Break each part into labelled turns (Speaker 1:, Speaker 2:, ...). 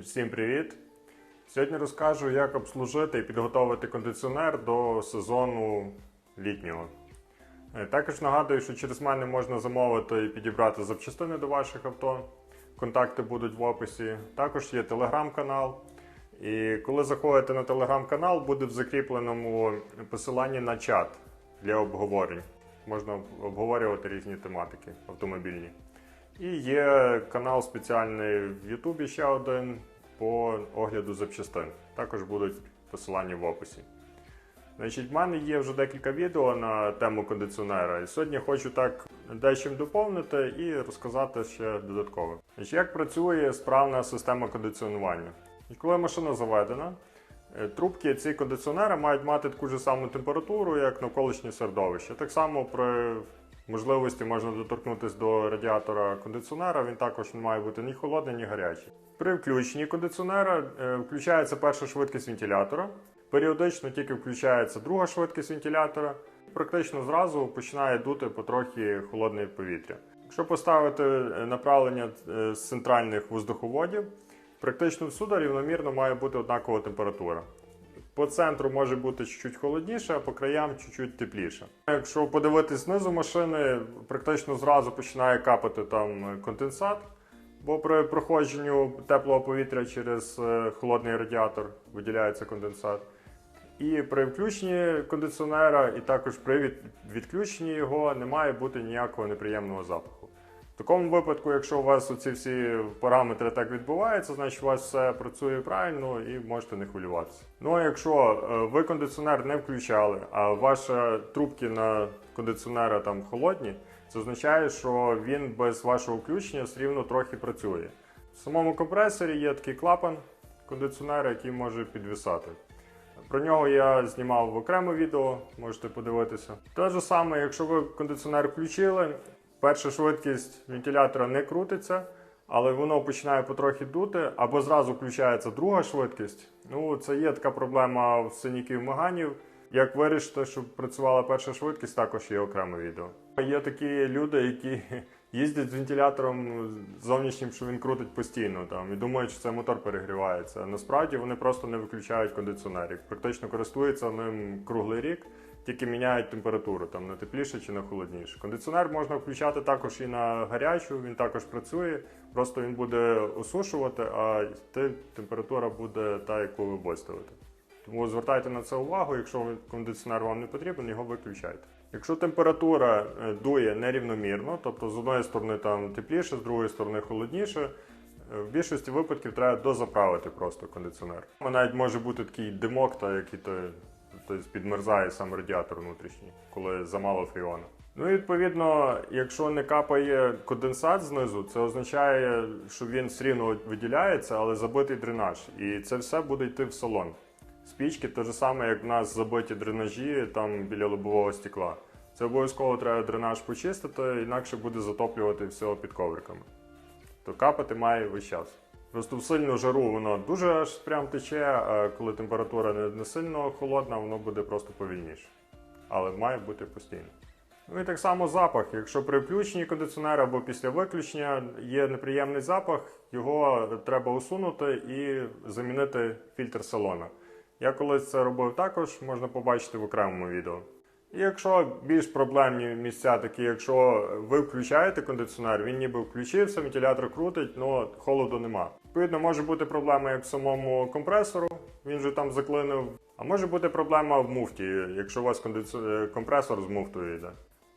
Speaker 1: Всім привіт! Сьогодні розкажу, як обслужити і підготувати кондиціонер до сезону літнього. Е, Також нагадую, що через мене можна замовити і підібрати запчастини до ваших авто. Контакти будуть в описі. Також є телеграм-канал. І коли заходите на телеграм-канал, буде в закріпленому посиланні на чат для обговорень. Можна обговорювати різні тематики автомобільні. І є канал спеціальний в Ютубі ще один по огляду запчастин. Також будуть посилання в описі. Значить, в мене є вже декілька відео на тему кондиціонера. І сьогодні хочу так дещо доповнити і розказати ще додатково. Значить, як працює справна система кондиціонування? Коли машина заведена, е, трубки ці кондиціонера мають мати таку ж саму температуру, як навколишнє середовище. Так само при можливості можна доторкнутися до радіатора кондиціонера, він також не має бути ні холодний, ні гарячий. При включенні кондиціонера е, включається перша швидкість вентилятора. Періодично тільки включається друга швидкість вентилятора. Практично зразу починає дути потрохи холодне повітря. Якщо поставити е, направлення е, з центральних воздуховодів, практично всюди рівномірно має бути однакова температура. По центру може бути чуть-чуть холодніше, а по краям чуть-чуть тепліше. Якщо подивитись знизу машини, практично зразу починає капати там конденсат, бо при проходженню теплого повітря через е, холодний радіатор виділяється конденсат. І при включенні кондиціонера, і також при відключенні його не має бути ніякого неприємного запаху. Такому випадку, якщо у вас ці всі параметри так відбуваються, значить у вас все працює правильно і можете не хвилюватися. Ну а якщо е, ви кондиціонер не включали, а ваші трубки на кондиціонера там холодні, це означає, що він без вашого включення все рівно трохи працює. В самому компресорі є такий клапан кондиціонера, який може підвисати. Про нього я знімав в окреме відео, можете подивитися. Те ж саме, якщо ви кондиціонер включили, перша швидкість вентилятора не крутиться, але воно починає потрохи дути, або зразу включається друга швидкість. Ну, це є така проблема в синяків маганів. Як вирішити, щоб працювала перша швидкість, також є окреме відео. Є такі люди, які їздять з вентилятором зовнішнім, що він крутить постійно там і думають, що це мотор перегрівається. Насправді вони просто не виключають кондиціонер. і Практично користуються ним круглий рік, тільки міняють температуру там на тепліше чи на холодніше. Кондиціонер можна включати також і на гарячу, він також працює. Просто він буде осушувати, а температура буде та, яку ви виставите. Тому звертайте на це увагу, якщо кондиціонер вам не потрібен, його виключайте. Якщо температура е, дує нерівномірно, тобто з одної сторони там тепліше, з другої сторони холодніше, е, в більшості випадків треба дозаправити просто кондиціонер. Навіть може бути такий димок, та, який то, тобто підмерзає сам радіатор внутрішній, коли замало фріону. Ну і відповідно, якщо не капає конденсат знизу, це означає, що він все рівно виділяється, але забитий дренаж. І це все буде йти в салон. Спічки те ж саме, як в нас забиті дренажі там біля лобового стекла. Це обов'язково треба дренаж почистити, інакше буде затоплювати все під ковриками. То капати має весь час. Просто в сильну жару воно дуже аж прям тече, а коли температура не, сильно холодна, воно буде просто повільніше. Але має бути постійно. Ну і так само запах. Якщо при включенні кондиціонера або після виключення є неприємний запах, його треба усунути і замінити фільтр салона. Я колись це робив також, можна побачити в окремому відео. І якщо більш проблемні місця, такі, якщо ви включаєте кондиціонер, він ніби включився, вентилятор крутить, але холоду нема. Відповідно, може бути проблема як в самому компресору, він же там заклинив. А може бути проблема в муфті, якщо у вас кондиці... е, компресор з муфтою йде.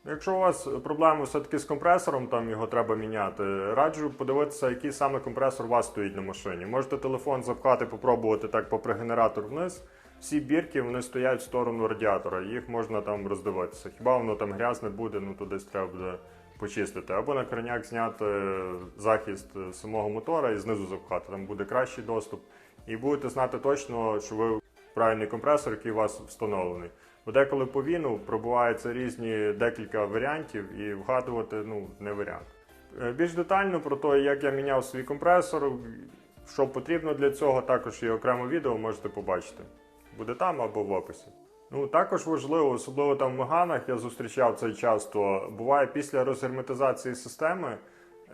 Speaker 1: Якщо у вас проблеми все-таки з компресором, там його треба міняти, раджу подивитися, який саме компресор у вас стоїть на машині. Можете телефон запхати, попробувати так попри генератор вниз. Всі бірки вони стоять в сторону радіатора, їх можна там роздивитися. Хіба воно там грязне буде, ну то десь треба буде почистити. Або на крайняк зняти захист самого мотора і знизу запхати. Там буде кращий доступ. І будете знати точно, що ви правильний компресор, який у вас встановлений. Бо деколи по віну пробуваються різні декілька варіантів, і вгадувати ну, не варіант. Е, Більш детально про те, як я міняв свій компресор, що потрібно для цього, також є окреме відео, можете побачити. Буде там або в описі. Ну також важливо, особливо там в Меганах, я зустрічав це часто. Буває після розгерметизації системи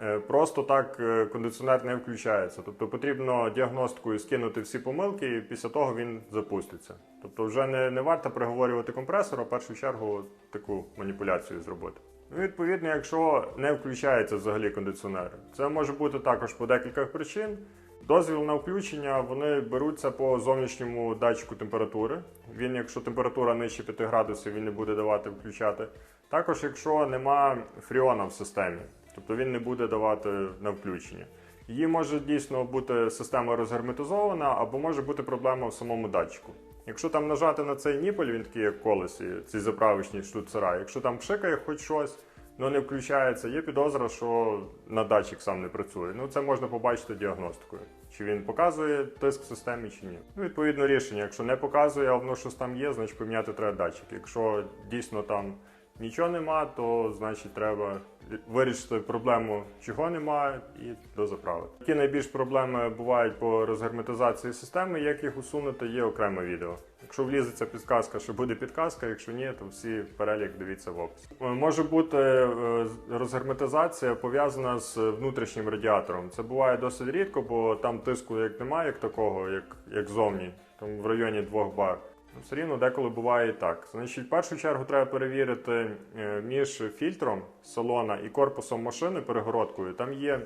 Speaker 1: Е, Просто так е, кондиціонер не включається. Тобто потрібно діагностикою скинути всі помилки, і після того він запуститься. Тобто, вже не, не варто приговорювати компресор, а в першу чергу таку маніпуляцію зробити. Ну, відповідно, якщо не включається взагалі кондиціонер, це може бути також по декілька причин. Дозвіл на включення вони беруться по зовнішньому датчику температури. Він, якщо температура нижче 5 градусів, він не буде давати включати. Також, якщо нема фріона в системі, тобто він не буде давати на включення. Її може дійсно бути система розгерметизована, або може бути проблема в самому датчику. Якщо там нажати на цей ніпель, він такий як колесі, ці заправочні штуцера, якщо там пшикає хоч щось, але не включається, є підозра, що на датчик сам не працює. Ну це можна побачити діагностикою. Чи він показує тиск в системі, чи ні. Ну, відповідно рішення. Якщо не показує, а воно щось там є, значить поміняти треба датчик. Якщо дійсно там нічого нема, то значить треба вирішити проблему, чого нема, і дозаправити. Які найбільш проблеми бувають по розгерметизації системи, як їх усунути, є окреме відео. Якщо влізеться підказка, що буде підказка, якщо ні, то всі перелік дивіться в описі. Е, Може бути е, розгерметизація пов'язана з внутрішнім радіатором. Це буває досить рідко, бо там тиску як немає, як такого, як, як зовні, там в районі 2 бар. Все рівно деколи буває і так. Значить, в першу чергу треба перевірити е, між фільтром салона і корпусом машини перегородкою. Там є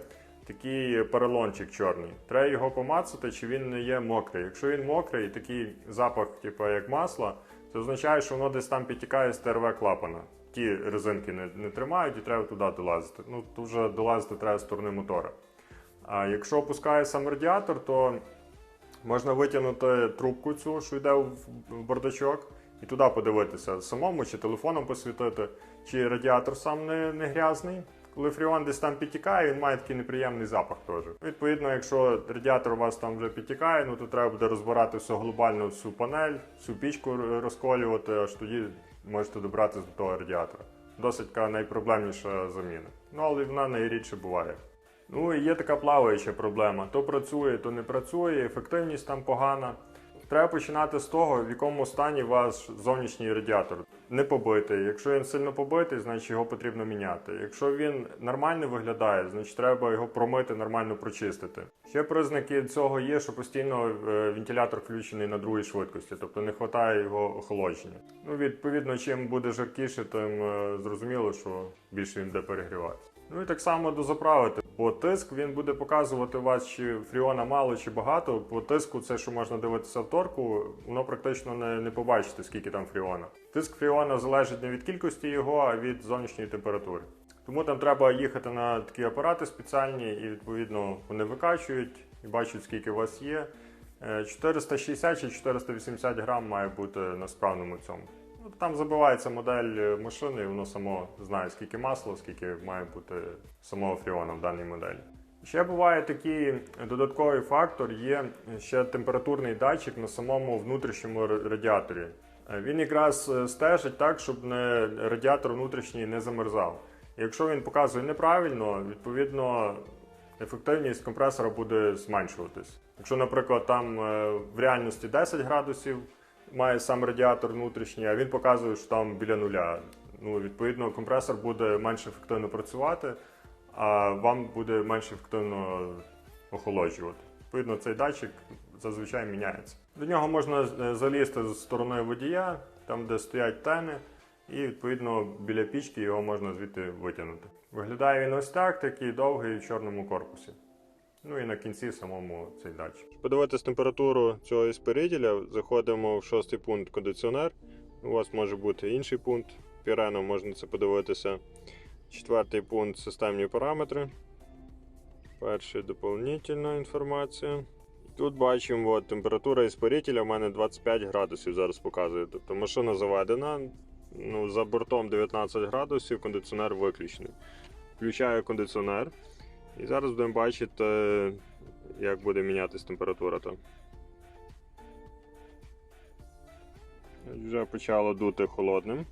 Speaker 1: такий поролончик чорний. Треба його помацати, чи він не є мокрий. Якщо він мокрий, такий запах, типу як масла, це означає, що воно десь там підтікає з ТРВ клапана. Ті резинки не, не тримають і треба туди долазити. Ну, тут вже долазити треба з сторони мотора. А якщо опускає сам радіатор, то Можна витягнути трубку цю, що йде в бардачок, і туди подивитися самому чи телефоном посвітити, чи радіатор сам не, не грязний. Коли фріон десь там підтікає, він має такий неприємний запах теж. Відповідно, якщо радіатор у вас там вже підтікає, ну то треба буде розбирати все глобально, всю панель, всю пічку розколювати, аж тоді можете добратися до того радіатора. Досить найпроблемніша заміна. Ну але вона найрідше буває. Ну і є така плаваюча проблема: то працює, то не працює, ефективність там погана. Треба починати з того, в якому стані ваш зовнішній радіатор. Не побитий. Якщо він сильно побитий, значить його потрібно міняти. Якщо він нормально виглядає, значить треба його промити, нормально прочистити. Ще признаки цього є, що постійно е, вентилятор включений на другій швидкості, тобто не вистачає його охолодження. Ну, відповідно, чим буде жаркіше, тим е, зрозуміло, що більше він буде перегріватися. Ну і так само дозаправити, бо тиск він буде показувати вас, чи фріона мало чи багато. По тиску, це що можна дивитися в торку, воно практично не, не побачите, скільки там фріона. Тиск фріона залежить не від кількості його, а від зовнішньої температури. Тому там треба їхати на такі апарати спеціальні, і відповідно вони викачують і бачать, скільки у вас є. Е, 460 чи 480 грам має бути на справному цьому. Ну, Там забивається модель е, машини, і воно само знає, скільки масла, скільки має бути самого фріона в даній моделі. Ще буває такий додатковий фактор, є ще температурний датчик на самому внутрішньому радіаторі. Е, Він якраз е, стежить так, щоб не, радіатор внутрішній не замерзав. Якщо він показує неправильно, відповідно ефективність компресора буде зменшуватись. Якщо, наприклад, там в реальності 10 градусів має сам радіатор внутрішній, а він показує, що там біля нуля. Ну, відповідно, компресор буде менш ефективно працювати, а вам буде менш ефективно охолоджувати. Відповідно, цей датчик зазвичай міняється. До нього можна е, залізти з сторони водія, там де стоять тени, і відповідно біля пічки його можна звідти витягнути. Виглядає він ось так, такий довгий в чорному корпусі. Ну і на кінці самому цей датчик. Подивитись температуру цього іспирителя, заходимо в шостий пункт кондиціонер. У вас може бути інший пункт. Пірено можна це подивитися. Четвертий пункт системні параметри. Перший доповнительна інформація. Тут бачимо, от, температура іспарителя в мене 25 градусів зараз показує. Тобто машина заведена. Ну, за бортом 19 градусів, кондиціонер виключений. Включаю кондиціонер. І зараз будемо бачити, як буде мінятись температура там. Вже почало дути холодним.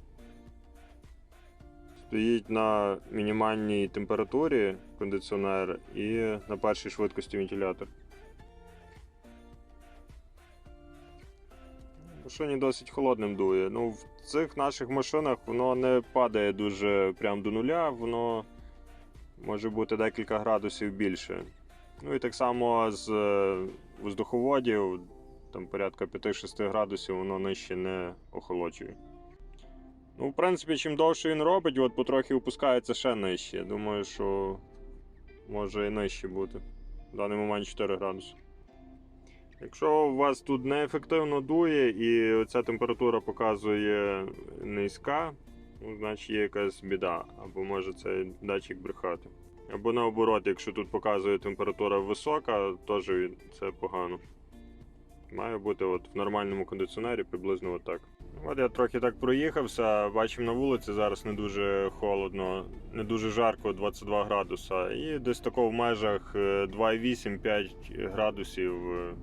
Speaker 1: Стоїть на мінімальній температурі кондиціонер і на першій швидкості вентилятор. Машині досить холодним дує. Ну, в цих наших машинах воно не падає дуже прямо до нуля, воно може бути декілька градусів більше. Ну і так само з е, воздуховодів, там порядка 5-6 градусів, воно нижче не охолоджує. Ну, в принципі, чим довше він робить, от потрохи опускається ще нижче. Я думаю, що може і нижче бути. В даний момент 4 градуси. Якщо у вас тут неефективно дує і ця температура показує низька, значить є якась біда, або може цей датчик брехати. Або наоборот, якщо тут показує температура висока, теж це погано. Має бути от в нормальному кондиціонері приблизно отак. От я трохи так проїхався, бачимо на вулиці зараз не дуже холодно, не дуже жарко, 22 градуса. І десь тако в межах е, 2,8-5 градусів е,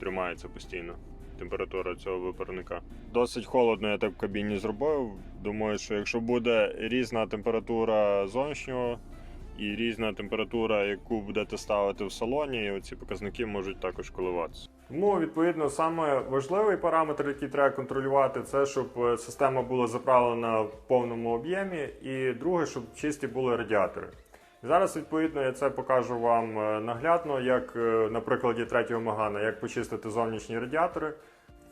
Speaker 1: тримається постійно температура цього випарника. Досить холодно я так в кабіні зробив. Думаю, що якщо буде різна температура зовнішнього і різна температура, яку будете ставити в салоні, ці показники можуть також коливатися. Тому, відповідно, саме важливий параметр, який треба контролювати, це щоб е, система була заправлена в повному об'ємі, і друге, щоб чисті були радіатори. Зараз, відповідно, я це покажу вам е, наглядно, як е, на прикладі третього магана, як почистити зовнішні радіатори.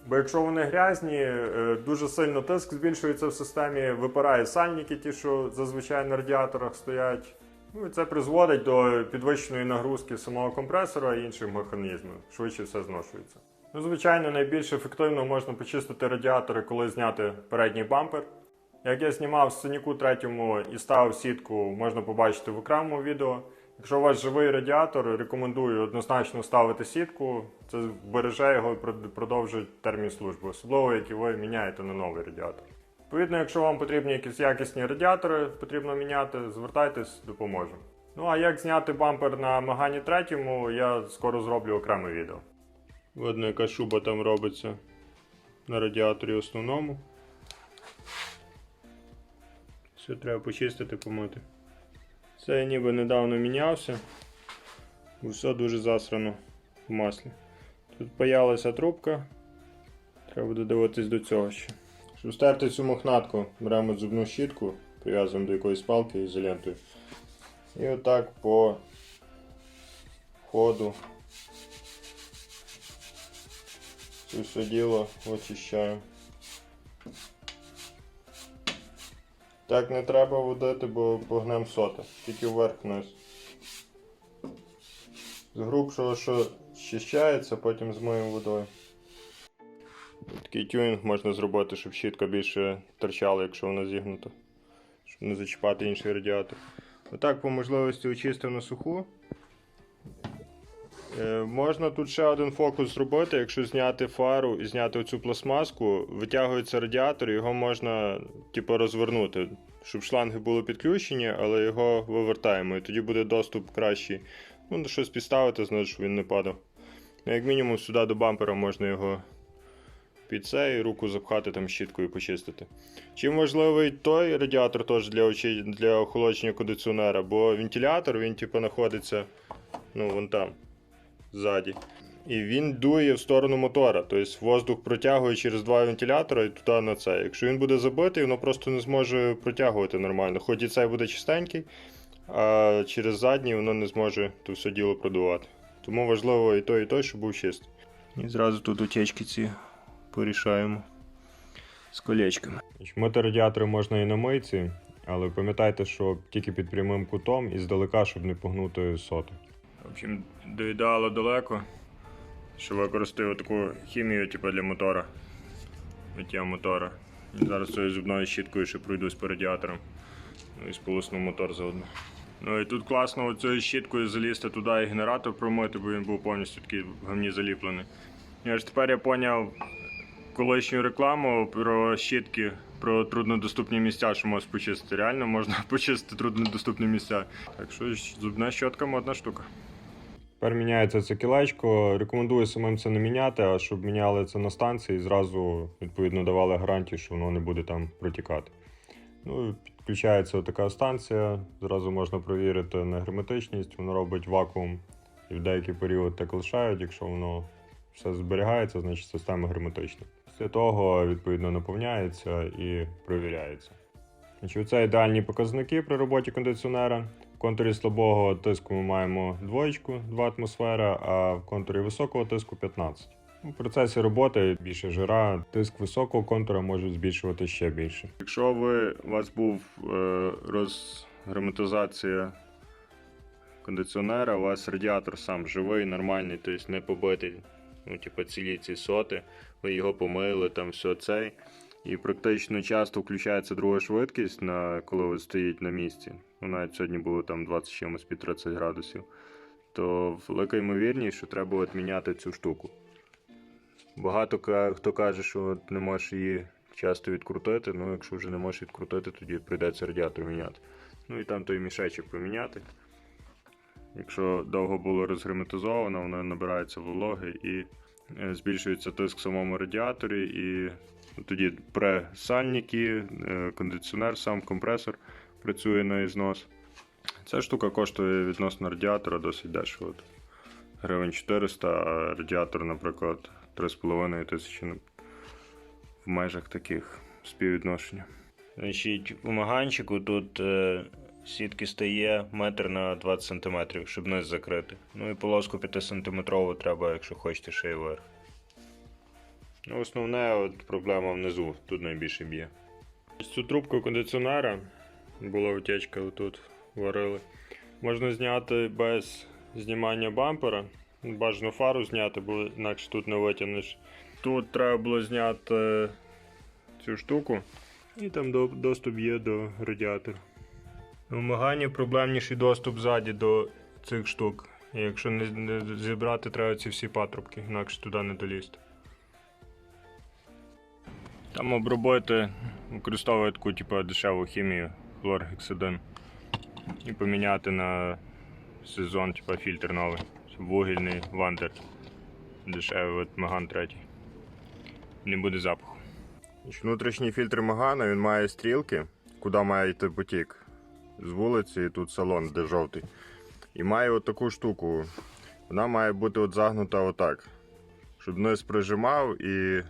Speaker 1: Бо якщо вони грязні, е, дуже сильно тиск збільшується в системі, випирає сальники, ті, що зазвичай на радіаторах стоять. Ну і це призводить до підвищеної нагрузки самого компресора і інших механізмів. Швидше все зношується. Ну, звичайно, найбільш ефективно можна почистити радіатори, коли зняти передній бампер. Як я знімав в третьому і ставив сітку, можна побачити в окремому відео. Якщо у вас живий радіатор, рекомендую однозначно ставити сітку. Це береже його і прод- продовжить термін служби, особливо як ви міняєте на новий радіатор. Відповідно, якщо вам потрібні якісь якісні радіатори, потрібно міняти, звертайтесь, допоможемо. Ну а як зняти бампер на Магані третьому, я скоро зроблю окреме відео. Видно, яка шуба там робиться на радіаторі основному. Все треба почистити, помити. Це я ніби недавно мінявся. Все дуже засрано в маслі. Тут паялася трубка. Треба буде дивитись до цього ще. Щоб стерти цю мохнатку, беремо зубну щітку, прив'язуємо до якоїсь палки ізолентою. І отак по ходу все діло очищаємо. Так не треба водити, бо погнем соти, Тільки вверх-вниз. З грубшого, що щищається, потім змиємо водою. Такий тюнінг можна зробити, щоб щітка більше торчала, якщо вона зігнута. Щоб не зачіпати інший радіатор. Отак по можливості очистив на суху. Е, можна тут ще один фокус зробити, якщо зняти фару і зняти оцю пластмаску, витягується радіатор, його можна типу, розвернути, щоб шланги були підключені, але його вивертаємо, і тоді буде доступ кращий. Ну, щось підставити, значить, щоб він не падав. Ну, як мінімум, сюди до бампера можна його під це і руку запхати там щіткою почистити. Чим важливий той радіатор теж для, очі- для охолодження кондиціонера, бо вентилятор він типу, знаходиться ну, вон там, ззаді. І він дує в сторону мотора. Тобто воздух протягує через два вентилятора і туди на це. Якщо він буде забитий, воно просто не зможе протягувати нормально. Хоч і цей буде чистенький, а через задній воно не зможе то все діло продувати. Тому важливо і той, і той, щоб був чистий. І зразу тут утечки ці порішаємо з колечками. Мити радіатори можна і на мийці, але пам'ятайте, що тільки під прямим кутом і здалека, щоб не погнути соту. В общем, до ідеалу далеко, що використаю таку хімію, типу для мотора. Миття мотора. І зараз цією зубною щіткою ще пройдусь по радіаторам. Ну і сполосну мотор заодно. Ну і тут класно цією щіткою залізти туди і генератор промити, бо він був повністю такий в гамні заліплений. Я ж тепер я поняв колишню рекламу про щітки, про труднодоступні місця, що можеш почистити. Реально можна почистити труднодоступні місця. Так що зубна щотка модна штука. Тепер міняється це кілечко. Рекомендую самим це не міняти, а щоб міняли це на станції і зразу відповідно давали гарантію, що воно не буде там протікати. Ну, підключається така станція, зразу можна провірити на герметичність, воно робить вакуум і в деякий період так лишають, якщо воно все зберігається, значить система герметична. Після того, відповідно, наповняється і провіряється. Значить, це ідеальні показники при роботі кондиціонера. В контурі слабого тиску ми маємо двоєчку 2 атмосфера, а в контурі високого тиску 15. У процесі роботи більше жира, тиск високого контура може збільшувати ще більше. Якщо ви, у вас був е, розгерметизація кондиціонера, у вас радіатор сам живий, нормальний, тобто не побитий, ну, типу, цілі ці соти, ви його помили, там все цей. І практично часто включається друга швидкість, на, коли ви стоїть на місці. Ну, навіть сьогодні було там 20 чимось під 30 градусів. То велика ймовірність, що треба от міняти цю штуку. Багато хто каже, що от не можеш її часто відкрутити. Ну, якщо вже не можеш відкрутити, тоді прийдеться радіатор міняти. Ну і там той мішечок поміняти. Якщо довго було розгерметизовано, воно набирається вологи і збільшується тиск в самому радіаторі. І тоді пресальники, е, кондиціонер, сам компресор працює на ізнос. Ця штука коштує відносно радіатора досить дешево. Гривень 400, а радіатор, наприклад, 3,5 тисячі ну, в межах таких співвідношення.
Speaker 2: Значить, у маганчику тут е, сітки стає метр на 20 см, щоб низ закрити. Ну і полоску 5 см треба, якщо хочете ще й вверх.
Speaker 1: Ну, Основне от проблема внизу, тут найбільше б'є. Цю трубку кондиціонера була утечка отут варили. Можна зняти без знімання бампера. Бажано фару зняти, бо інакше тут не витягнеш. Тут треба було зняти цю штуку, і там доступ є до радіатора. У Магані проблемніший доступ ззаді до цих штук. Якщо не, не зібрати, треба ці всі патрубки, інакше туди не долізти. Там обробити використовують таку типу, дешеву хімію, хлоргексидин. І поміняти на сезон, типу, фільтр новий. Вугільний вандер. Дешевий от Маган 3. Не буде запаху. Внутрішній фільтр Магана він має стрілки, куди має йти потік. З вулиці і тут салон, де жовтий. І має от таку штуку. Вона має бути от загнута отак. Щоб низ прижимав і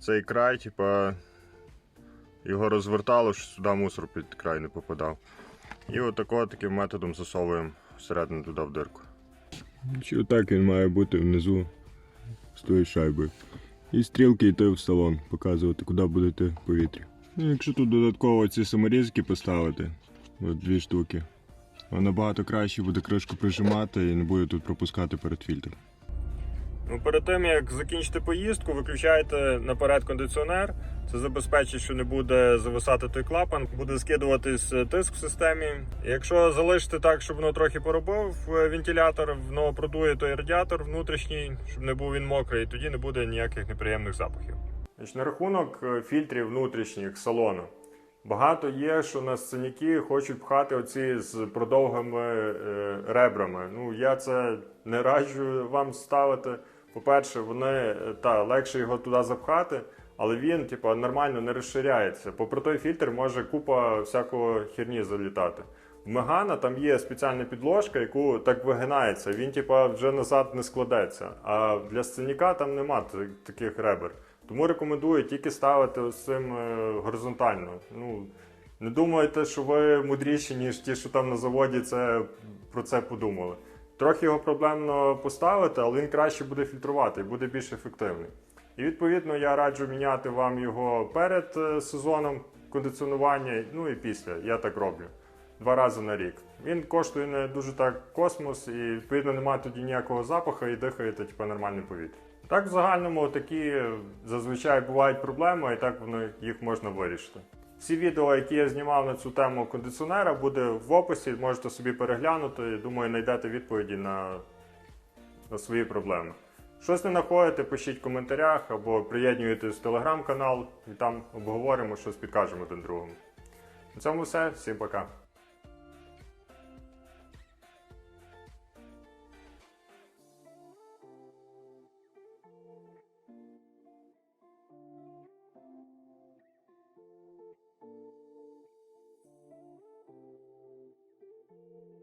Speaker 1: цей край, типа, його розвертало, що сюди мусор під край не попадав. І отако таким методом засовуємо всередину туди в дирку.
Speaker 3: Чи отак він має бути внизу з тою шайбою. І стрілки йти в салон, показувати, куди буде йти повітря. Ну, якщо тут додатково ці саморізки поставити, от дві штуки, то набагато краще буде кришку прижимати і не буде тут пропускати перед фільтром.
Speaker 1: Ну, перед тим як закінчити поїздку, виключайте наперед кондиціонер. Це забезпечить, що не буде зависати той клапан, буде скидуватись е, тиск в системі. Якщо залишити так, щоб воно трохи поробив е, вентилятор, воно продує той радіатор внутрішній, щоб не був він мокрий, і тоді не буде ніяких неприємних запахів. На рахунок е, фільтрів внутрішніх салону. Багато є, що на сценяки хочуть пхати оці з продовгими е, ребрами. Ну я це не раджу вам ставити. По-перше, вони е, та легше його туди запхати, але він, типу, нормально не розширяється. Попри той фільтр може купа всякого херні залітати. В Мегана там є спеціальна підложка, яку так вигинається. Він, типу, вже назад не складеться. А для сценяка там нема таких ребер. Тому рекомендую тільки ставити ось цим е, горизонтально. Ну, не думайте, що ви мудріші, ніж ті, що там на заводі це, про це подумали. Трохи його проблемно поставити, але він краще буде фільтрувати і буде більш ефективний. І відповідно я раджу міняти вам його перед е, сезоном кондиціонування, ну і після. Я так роблю. Два рази на рік. Він коштує не дуже так космос, і відповідно немає тоді ніякого запаху і дихаєте типу, нормальне повітря. Так, в загальному такі зазвичай бувають проблеми, і так вони, їх можна вирішити. Всі відео, які я знімав на цю тему кондиціонера, буде в описі, можете собі переглянути. Думаю, знайдете відповіді на, на свої проблеми. Щось не знаходите, пишіть в коментарях або приєднуйтесь в телеграм-канал і там обговоримо, щось підкажемо один другому. На цьому все. Всім пока.